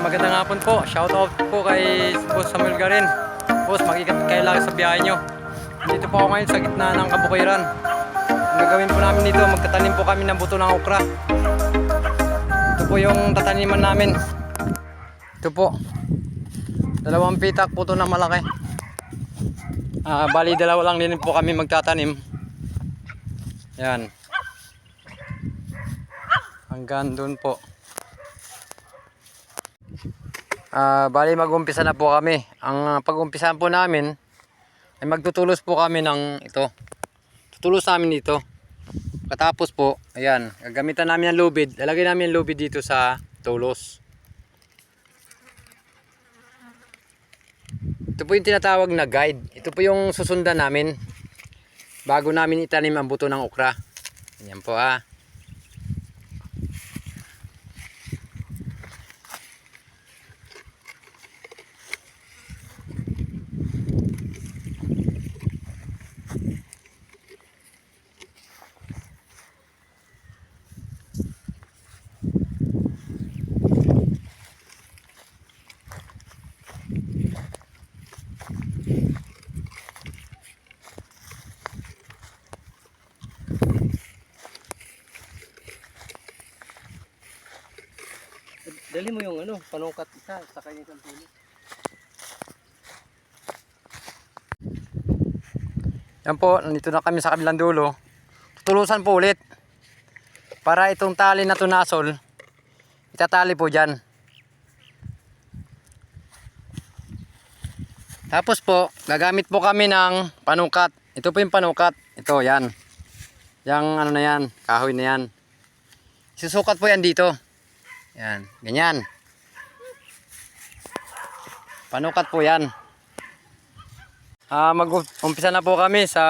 magandang hapon po. Shout out po kay Boss Samuel Garin. Boss, mag-ikat kayo lagi sa biyahe nyo. Dito po ako ngayon sa gitna ng kabukiran. Ang gagawin po namin dito, magtatanim po kami ng buto ng okra. Ito po yung tataniman namin. Ito po. Dalawang pitak po ito na malaki. Ah, bali dalawa lang din po kami magtatanim. Yan. Hanggang doon po. Ah, bali mag-umpisa na po kami. Ang ah, pag-umpisahan po namin ay magtutulos po kami ng ito. Tutulos namin dito. Katapos po, ayan, gagamitan namin ng lubid. Lalagay namin yung lubid dito sa tulos. Ito po yung tinatawag na guide. Ito po yung susundan namin bago namin itanim ang buto ng okra. Ayan po ah. Dali mo yung ano, panungkat isa sa kanya ng puno. Yan po, nandito na kami sa kabilang dulo. Tutulusan po ulit. Para itong tali na tunasol, itatali po dyan. Tapos po, gagamit po kami ng panukat. Ito po yung panukat. Ito, yan. Yang ano na yan, kahoy na yan. Susukat po yan dito. Yan, ganyan. Panukat po yan. Ah, mag-umpisa na po kami sa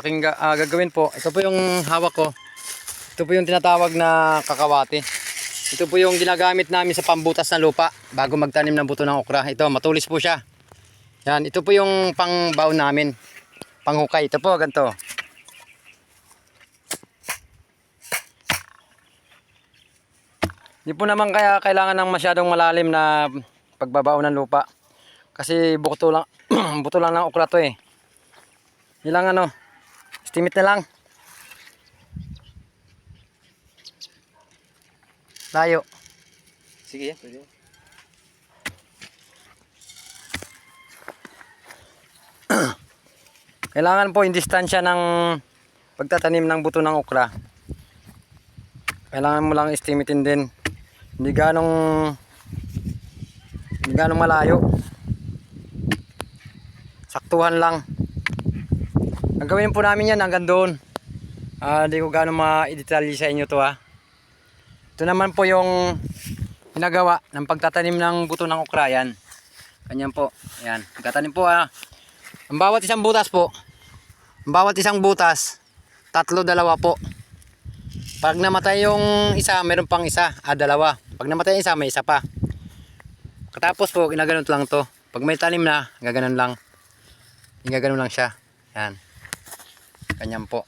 aking ah, gagawin po. Ito po yung hawak ko. Ito po yung tinatawag na kakawati. Ito po yung ginagamit namin sa pambutas ng lupa bago magtanim ng buto ng okra. Ito, matulis po siya. Yan, ito po yung pangbaw namin. Panghukay. Ito po, ganito. Hindi po naman kaya kailangan ng masyadong malalim na pagbabaw ng lupa. Kasi buto lang, buto lang ng okra to eh. Ilang ano, estimate na lang. Layo. Sige pwede. Kailangan po yung distansya ng pagtatanim ng buto ng okra. Kailangan mo lang estimatein din. Hindi ganong hindi ganong malayo. Saktuhan lang. Ang gawin po namin yan hanggang doon. Ah, hindi ko ganong ma-detalye sa inyo to ha. Ito naman po yung ginagawa ng pagtatanim ng buto ng okra yan. Ganyan po. Ayan. Pagtatanim po ha. Ang bawat isang butas po, ang bawat isang butas, tatlo, dalawa po. Pag namatay yung isa, meron pang isa, ah, dalawa. Pag namatay isa, may isa pa. Katapos po, ginaganon lang to. Pag may tanim na, gaganon lang. Ginaganon lang siya. Yan. Ganyan po.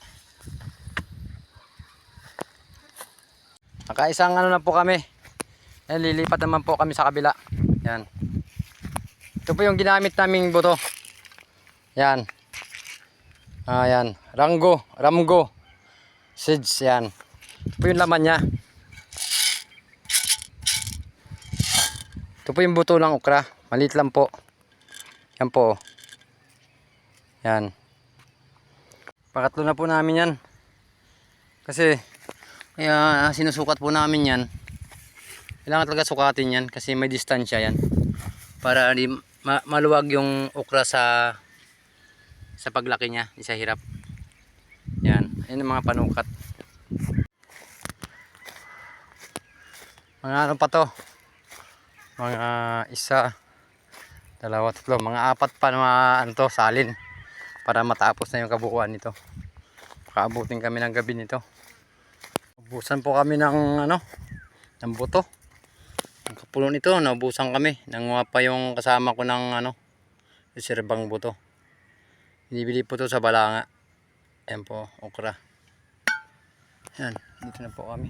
Nakaisang ano na po kami. Yan, lilipat naman po kami sa kabila. Yan. Ito po yung ginamit naming buto. Yan. Ayan. Rango. Ramgo. Seeds. Yan. Ito po yung laman niya. Ito po yung buto ng okra. Maliit lang po. Yan po. oh. Yan. Pakatlo na po namin yan. Kasi kaya sinusukat po namin yan. Kailangan talaga sukatin yan kasi may distansya yan. Para di ma- maluwag yung okra sa sa paglaki niya, di sa hirap. Yan, yan ang mga panukat. Mga ano pa to? Mga isa, dalawa, tatlo, mga apat pa na ano to, salin. Para matapos na yung kabuuan nito. Kaabutin kami ng gabi nito. Ubusan po kami ng ano, ng buto. Ang kapulo nito, naubusan kami. Nanguha pa yung kasama ko ng ano, reserbang buto. Binibili po to sa Balanga. Ayan po, okra. Yan, dito na po kami.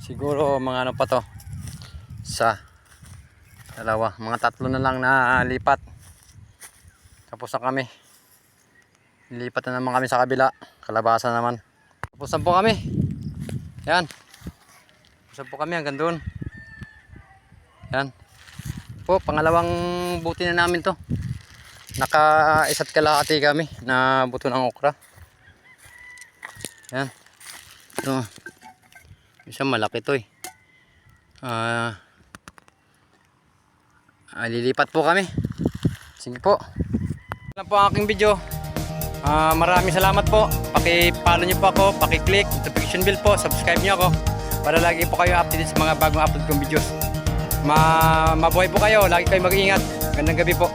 Siguro mga ano pa to. Sa Dalawa. Mga tatlo na lang na lipat. Tapos na kami. Lilipat na naman kami sa kabila. Kalabasa naman. Tapos na po kami. Yan. Tapos po kami hanggang doon. Yan. Po, pangalawang buti na namin to. Naka isa't kalahati kami na buto ng okra. Yan. Ito. Isa malaki to eh. Ah. Ah, lilipat po kami. Sige po. Yan po ang aking video. Ah, maraming salamat po. Paki-follow niyo po ako, paki-click notification bell po, subscribe niyo ako para lagi po kayo updated sa mga bagong upload kong videos. Ma mabuhay po kayo, lagi kayo mag-iingat. Gandang gabi po.